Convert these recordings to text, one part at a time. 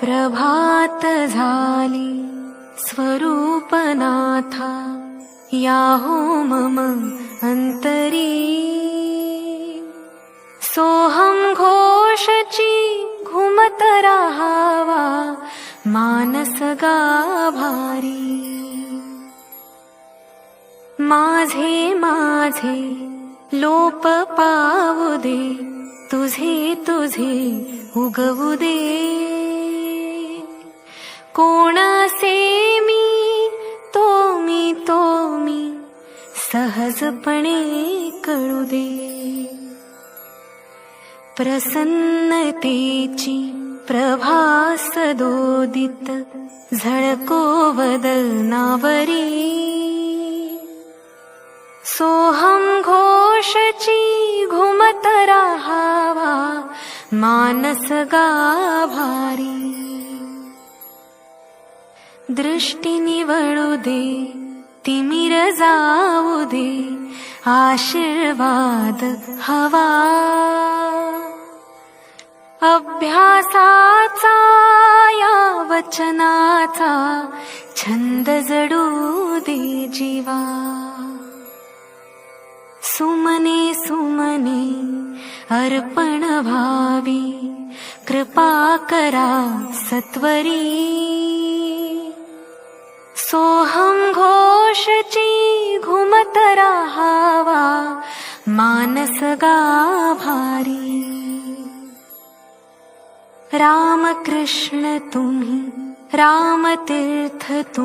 प्रभात झाली स्वरूपनाथा याहो मम अन्तरी। सोऽहं घोषची घुमतराहा मानसगाभारी। माझे माझे लोप पावुदे तुझे तुझे उगवू दे. कोणासे मी तो मी तो मी सहजपणे कळू दे. प्रसन्नतेची प्रभास दोदित झळको वदनावरी सोहम घोषची घो मानस गाभारी दृष्टी निवळू दे तिमिर जाऊ दे आशीर्वाद हवा। अभ्यासाचा या वचनाचा छंद जडू दे जीवा। सुमने सुमने अर्पण कृपाकरा सत्वरी। सोऽहं घोषची घुमतराहावा मानसगाभारी रामकृष्ण तुमही रामतीर्थ तु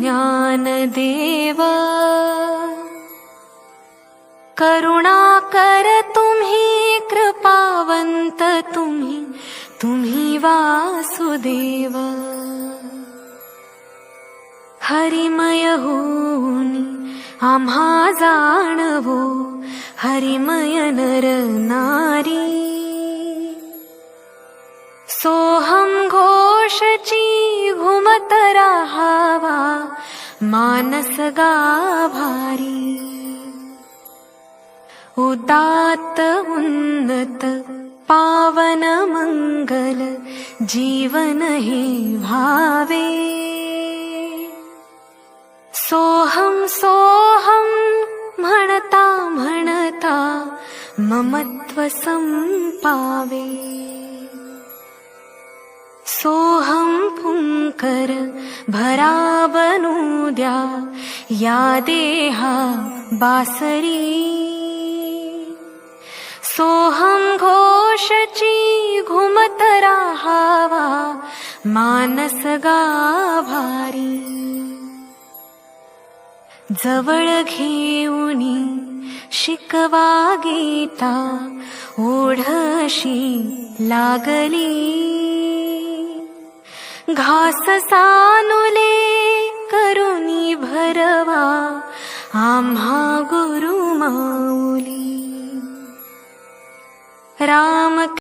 ज्ञानदेवा। करुणाकर तुम्ही कृपावंत तुम्ही तुम्ही वासुदेव. हरिमय होनी आम्हा जाणवो हरिमय नर नारी. सोहम घोषची घुमत राहावा मानस गाभारी. उतात उन्नत पावन मङ्गल जीवन हि भावे। सोऽहं सोऽहं भणता भणता ममत्वसं पावे सोऽहं पुंकर भरावनूद्या या देहा बासरी। घोषची घुमत राहावा मानस गाभारी. जवळ घेऊनी शिकवा गीता ओढशी लागली. घास सानुले करुनी भरवा आम्हा गुरु माऊली राम